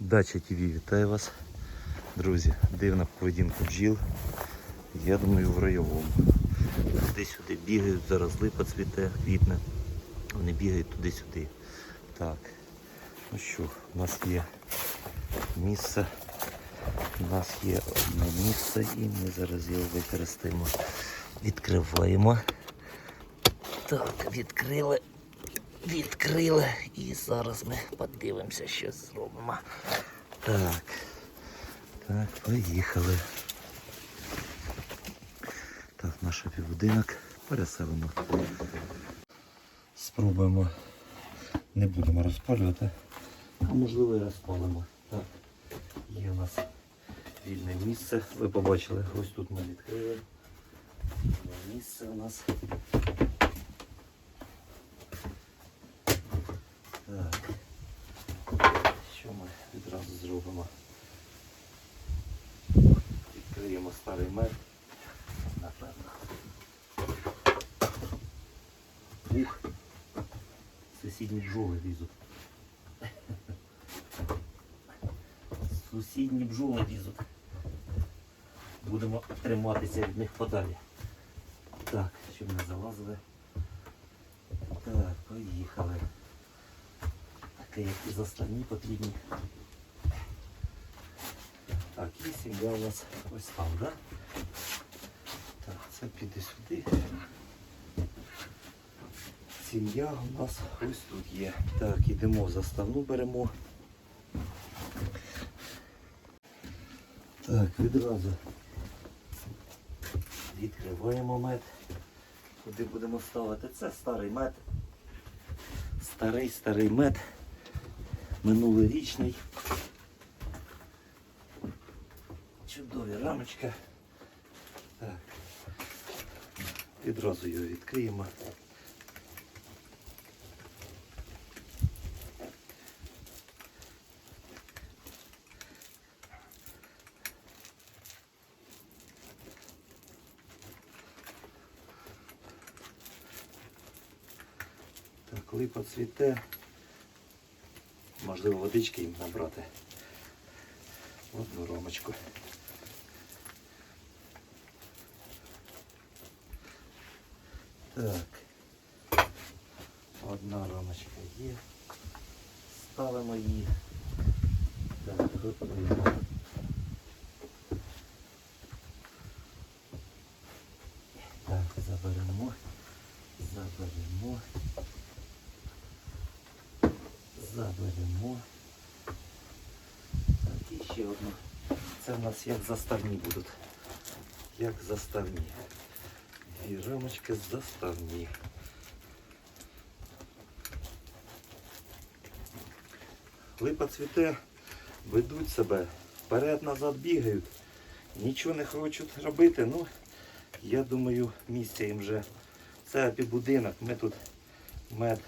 Дача ТВ вітаю вас. Друзі, дивна поведінка бджіл. Я думаю, в райовому. Туди-сюди бігають, зараз липа цвіте, квітне. Вони бігають туди-сюди. Так. Ну що, у нас є місце. У нас є одне місце і ми зараз його використаємо. Відкриваємо. Так, відкрили. Відкрили. І зараз ми подивимося, що зробимо. Так. Так, поїхали. Так, наш півбудинок переселимо. Спробуємо. Не будемо розпалювати. А можливо і розпалимо. Так. Є у нас вільне місце. Ви побачили, ось тут ми відкрили. Місце у нас. Так. Що ми відразу? Відкриємо старий мед. Напевно. Ух! Сусідні бджоли лізуть. Сусідні бджоли лізуть. Будемо триматися від них подалі. Так, щоб не залазили. Так, поїхали. Таке, як і заставні потрібні. Так, і сім'я у нас ось там, да? Так, це піде сюди. Сім'я у нас ось тут є. Так, ідемо в заставну беремо. Так, відразу відкриваємо мед. Куди будемо ставити? Це старий мед. Старий старий мед. Минулорічний. Рамочка. Так. Відразу його відкриємо. Так, липа цвіте. Можливо, водички їм набрати. Одну ромочку. Так. Одна рамочка є. Ставимо її. Так, готуємо. Так, заберемо. Заберемо. Заберемо. Так, і ще одну. Це в нас як заставні будуть. Як заставні. І рамочки заставні. Липа цвіте, ведуть себе, вперед-назад бігають, нічого не хочуть робити. Ну, я думаю, місця їм вже. Це будинок, ми тут мед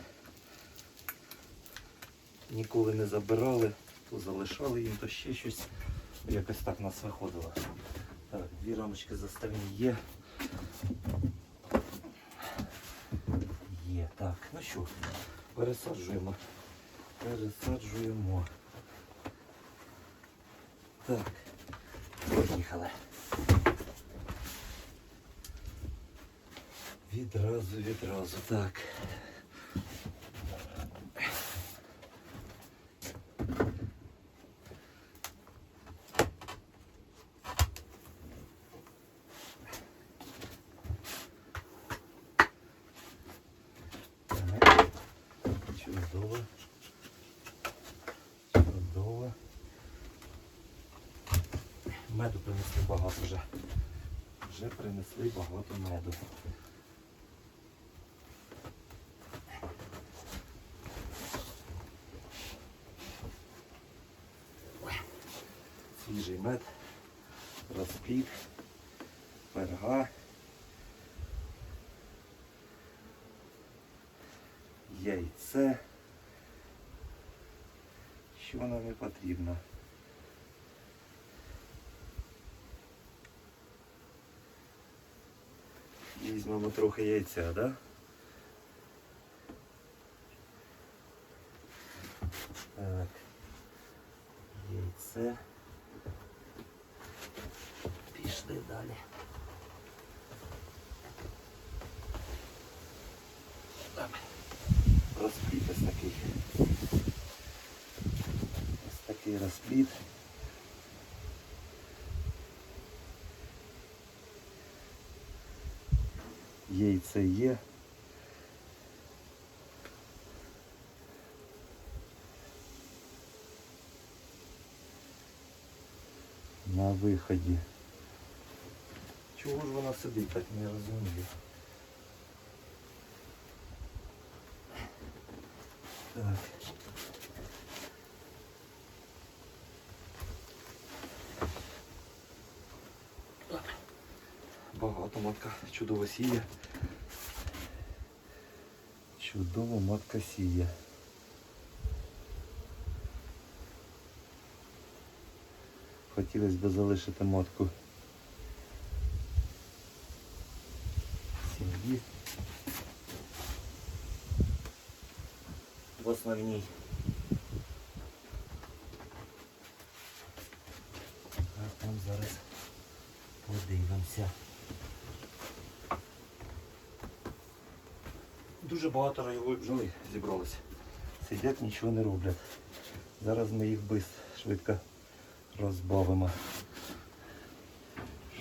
ніколи не забирали, то залишали їм, то ще щось. Якось так нас виходило. Так, дві рамочки заставні є. Так, ну що, пересаджуємо. Пересаджуємо. Так, поїхали. Відразу, відразу. Так. Чудово. Чудово. Меду принесли багато вже. Вже принесли багато меду. Свіжий мед, розпід, перга. Яйце. Що нам не потрібно? Візьмемо трохи яйця, да? Так. Яйце. Пішли далі. Так. Розпліт ось такий. Ось такий розпліт. Яйце є. На виході. Чого ж вона сидить, так не розумію. Так. Багато матка чудово сіє. Чудово матка сіє. Хотілося б залишити матку сім'ї. В основній. А там зараз подивимося. Дуже багато райової бджоли зібралося. Сидять, нічого не роблять. Зараз ми їх бис швидко розбавимо.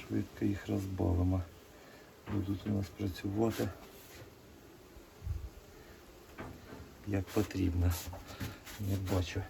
Швидко їх розбавимо. Будуть у нас працювати як потрібно. Не бачу.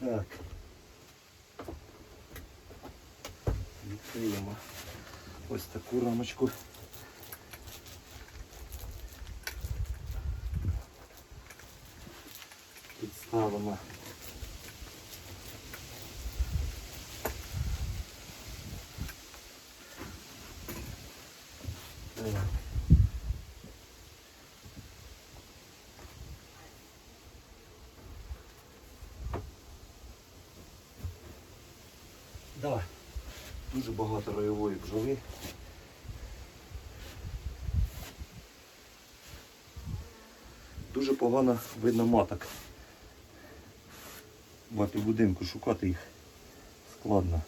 Так. Відкриємо ось таку рамочку. Підставимо. Да, дуже багато роєвої бджоли. Дуже погано видно маток. В будинку шукати їх складно.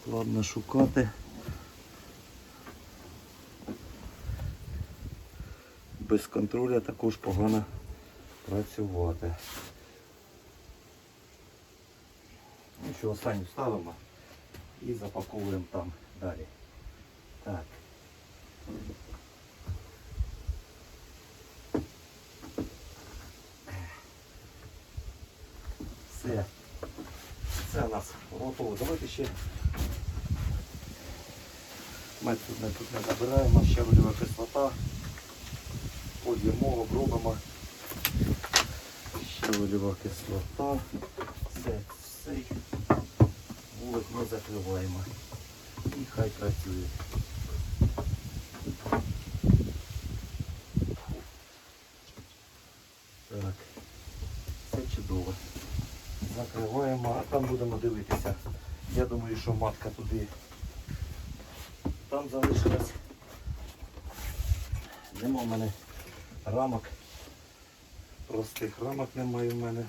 Складно шукати. Без контроля також погано працювати. Ну що, останню ставимо і запаковуємо там далі. Так. Все. Це у нас готово. Давайте ще ми тут не, тут не набираємо, ще вольова кислота. Под'ємо, обробимо. Ще вольова кислота. Все, все. Вулик ми закриваємо. І хай працює. Так, все чудово. Закриваємо, а там будемо дивитися. Я думаю, що матка туди. Там залишилась. Нема в мене рамок. Простих рамок немає в мене.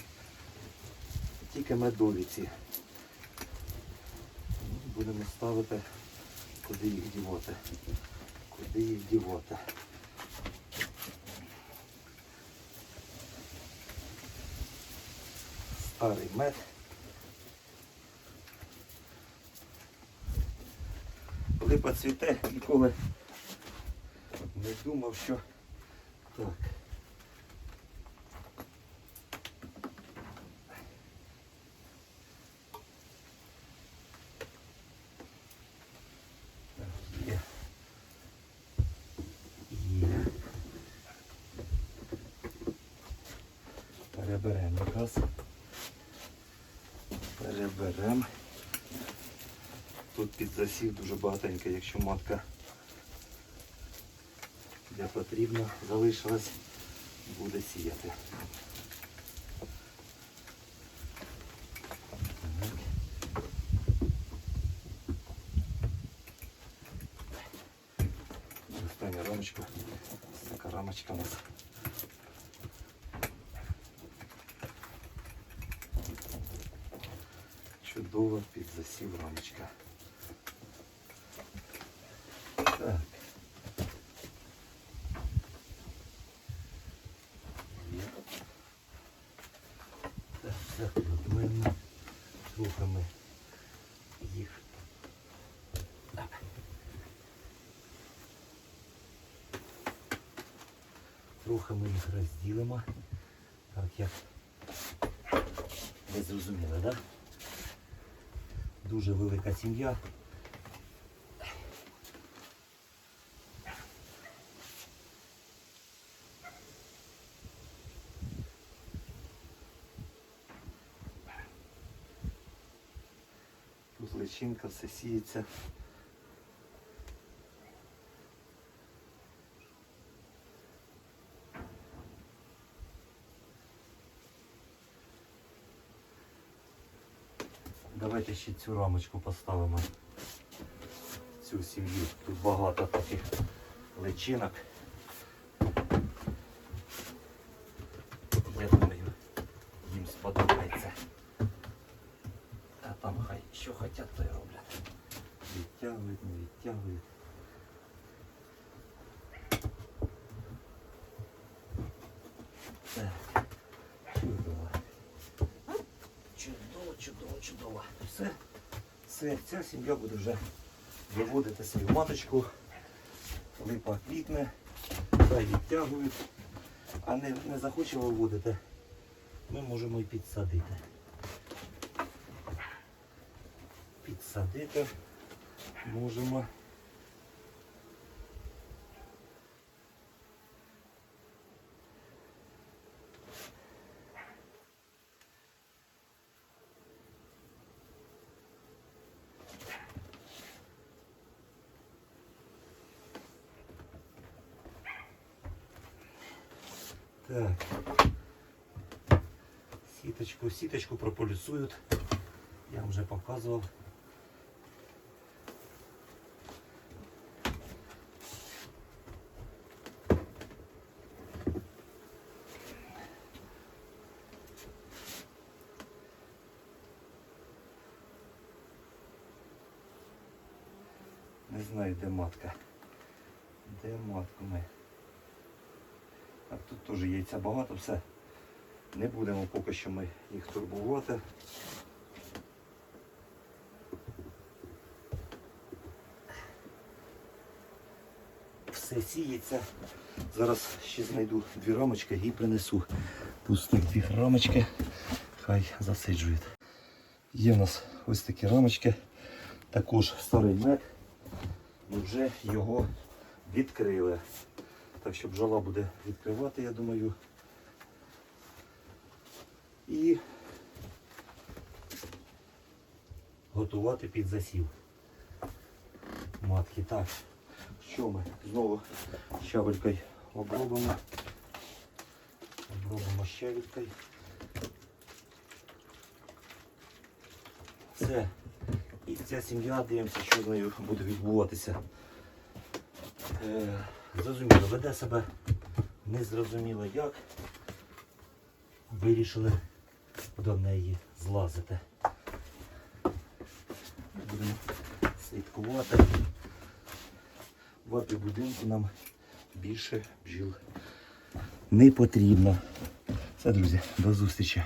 Тільки медовіці. Будемо ставити, куди їх дівати. Куди їх дівати. Старий мед. Коли поцвіте, ніколи не думав, що так. Є. Є. Якраз. Переберемо. Тут під засів дуже багатенько, якщо матка де потрібно залишилась, буде сіяти. Остання рамочка. Така рамочка у нас. Чудово під засів рамочка. Так. Так, все кладемо. Трохи ми їх. Так. Трохи ми їх розділимо. Так як ви зрозуміли, так? Да? Дуже велика сім'я. Тут личинка все сіється. Давайте ще цю рамочку поставимо. Цю сім'ю. Тут багато таких личинок. Я думаю, їм сподобається. А там хай що хочуть, то й роблять. Відтягують, не відтягують. Так, чудово. Чудово, чудово. Все, все, ця сім'я буде вже виводити свою маточку. Липа квітне, хай відтягують. А не, не захоче виводити, ми можемо і підсадити. Підсадити можемо. Так. Сіточку, сіточку прополісують. Я вже показував. Не знаю, де матка. Де матку ми? А тут теж яйця багато, все. Не будемо поки що ми їх турбувати. Все сіється. Зараз ще знайду дві рамочки і принесу пустих дві рамочки. Хай засиджують. Є в нас ось такі рамочки. Також старий мед. Ми вже його відкрили. Так що бджола буде відкривати, я думаю. І готувати під засів. Матки. Так, що ми знову щавелькою обробимо. Обробимо щавелькою. Все. І ця сім'я, дивимося, що з нею буде відбуватися. Е, зрозуміло, веде себе незрозуміло як. Вирішили до неї злазити. Будемо слідкувати. В будинку нам більше бджіл не потрібно. Все, друзі, до зустрічі.